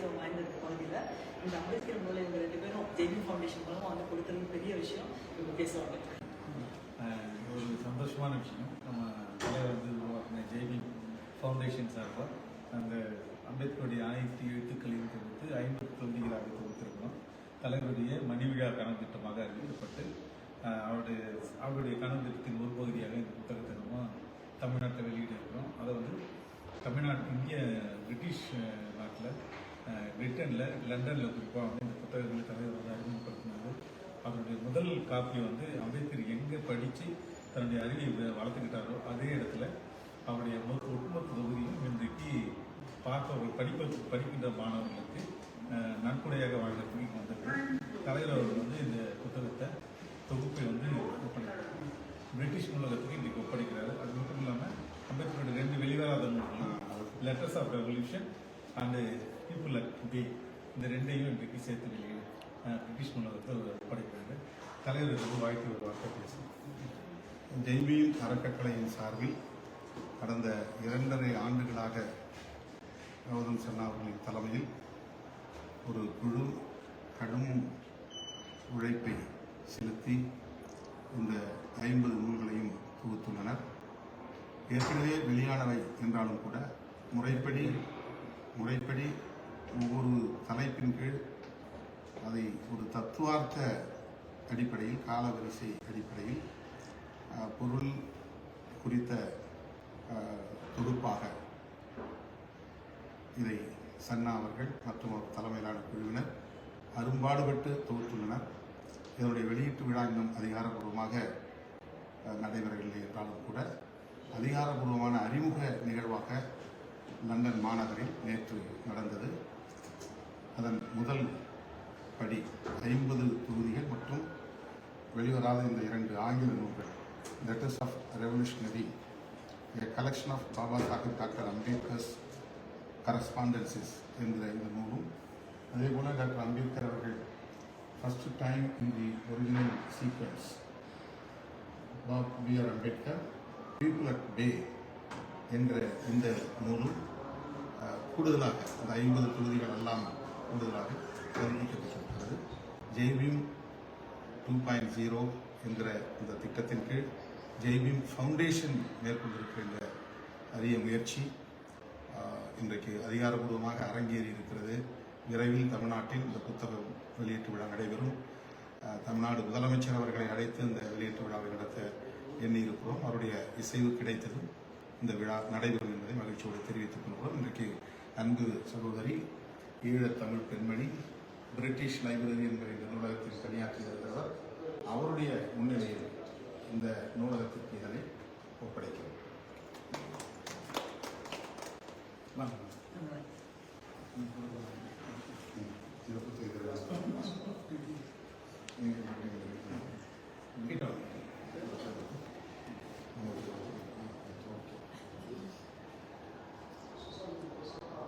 வாய்ந்த பகுதியில். இந்த அம்பேத்கர் மூலம் இவங்க ரெண்டு பேரும் ஜெய்பி ஃபவுண்டேஷன் மூலமாக வந்து கொடுத்தது பெரிய விஷயம். இவங்க பேசுவாங்க. ஒரு சந்தோஷமான விஷயம். நம்ம தலைவர் வந்து உருவாக்கின ஜேபி ஃபவுண்டேஷன் சார்பாக அந்த அம்பேத்கருடைய அனைத்து எழுத்துக்களையும் தொகுத்து ஐம்பத்தி தொகுதிகளாக தொகுத்திருக்கிறோம். தலைவருடைய மணிவிழா கனவு திட்டமாக அறிவிக்கப்பட்டு அவருடைய அவருடைய கனவு ஒரு பகுதியாக இந்த புத்தகத்தை நம்ம தமிழ்நாட்டில் வெளியிட இருக்கிறோம் அதை வந்து தமிழ்நாட்டு இந்திய பிரிட்டிஷ் நாட்டில் பிரிட்டனில் லண்டனில் குறிப்பாக வந்து இந்த புத்தகங்களை தலைவர் வந்து அறிமுகப்படுத்தினார். அவருடைய முதல் காப்பி வந்து அம்பேத்கர் எங்கே படித்து தன்னுடைய அறிவை வளர்த்துக்கிட்டாரோ அதே இடத்துல அவருடைய ஒட்டுமொத்த தொகுதியும் இன்றைக்கு பார்ப்பவர்கள் படிப்ப படிக்கின்ற மாணவர்களுக்கு நன்கொடையாக வழங்கக்கூடிய வந்தது தலைவர் அவர்கள் வந்து இந்த புத்தகத்தை தொகுப்பை வந்து ஒப்படைக்கிறார். பிரிட்டிஷ் நூலகத்துக்கு இன்றைக்கு ஒப்படைக்கிறார். அது மட்டும் இல்லாமல் அம்பேத்கருடைய ரெண்டு வெளிவராத நூல்களும் letters of revolution and people at B இந்த ரெண்டையும் இன்றைக்கு சேர்த்து வெளியிட பிரிட்டிஷ் நூலகத்தை ஒப்படைக்கிறாரு தலைவர் வந்து வாழ்த்து ஒரு வார்த்தை பேசுகிறேன் ஜெய்பீம் அறக்கட்டளையின் சார்பில் கடந்த இரண்டரை ஆண்டுகளாக கௌதம் சன்னா அவர்களின் தலைமையில் ஒரு குழு கடும் உழைப்பை செலுத்தி இந்த ஐம்பது நூல்களையும் தொகுத்துள்ளனர். ஏற்கனவே வெளியானவை என்றாலும் கூட முறைப்படி முறைப்படி ஒவ்வொரு தலைப்பின் கீழ் அதை ஒரு தத்துவார்த்த அடிப்படையில் காலவரிசை அடிப்படையில் பொருள் குறித்த தொகுப்பாக இதை சன்னா அவர்கள் மற்றும் அவர் தலைமையிலான குழுவினர் அரும்பாடுபட்டு தொகுத்துள்ளனர். இதனுடைய வெளியீட்டு விழா இன்னும் அதிகாரப்பூர்வமாக நடைபெறவில்லை என்றாலும் கூட அதிகாரப்பூர்வமான அறிமுக நிகழ்வாக லண்டன் மாநகரில் நேற்று நடந்தது. அதன் முதல் படி ஐம்பது தொகுதிகள் மற்றும் வெளிவராத இந்த இரண்டு ஆங்கில நூல்கள் letters of revolutionary a collection of Baba Sahib doctor Ambedkar's correspondences என்ற இந்த நூலும் அதே போல் டாக்டர் அம்பேத்கர் அவர்கள் first time in the original sequence pop B R Ambedkar people at bay என்ற இந்த நூலும் கூடுதலாக அந்த ஐம்பது தொகுதிகள் எல்லாம் கூடுதலாக அறிவிக்கப்பட்டிருக்கிறது ஜெய்பீம் டூ பாயிண்ட் ஜீரோ என்ற இந்த திட்டத்தின் கீழ் ஜெய்பீம் ஃபவுண்டேஷன் மேற்கொண்டிருக்கிற இந்த அரிய முயற்சி இன்றைக்கு அதிகாரபூர்வமாக அரங்கேறி இருக்கிறது விரைவில் தமிழ்நாட்டில் இந்த புத்தகம் வெளியீட்டு விழா நடைபெறும். தமிழ்நாடு முதலமைச்சர் அவர்களை அழைத்து இந்த வெளியீட்டு விழாவை நடத்த எண்ணியிருக்கிறோம். அவருடைய இசைவு கிடைத்ததும் இந்த விழா நடைபெறும் என்பதை மகிழ்ச்சியோடு தெரிவித்துக் கொள்கிறோம். இன்றைக்கு அன்பு சகோதரி ஈழத்தமிழ் பெண்மணி பிரிட்டிஷ் லைப்ரரி என்கிற இந்த நூலகத்தில் பணியாற்றி வருகிறவர். அவருடைய முன்னிலையில் இந்த நூலகத்திற்கு இதனை ஒப்படைக்கிறோம். வணக்கம்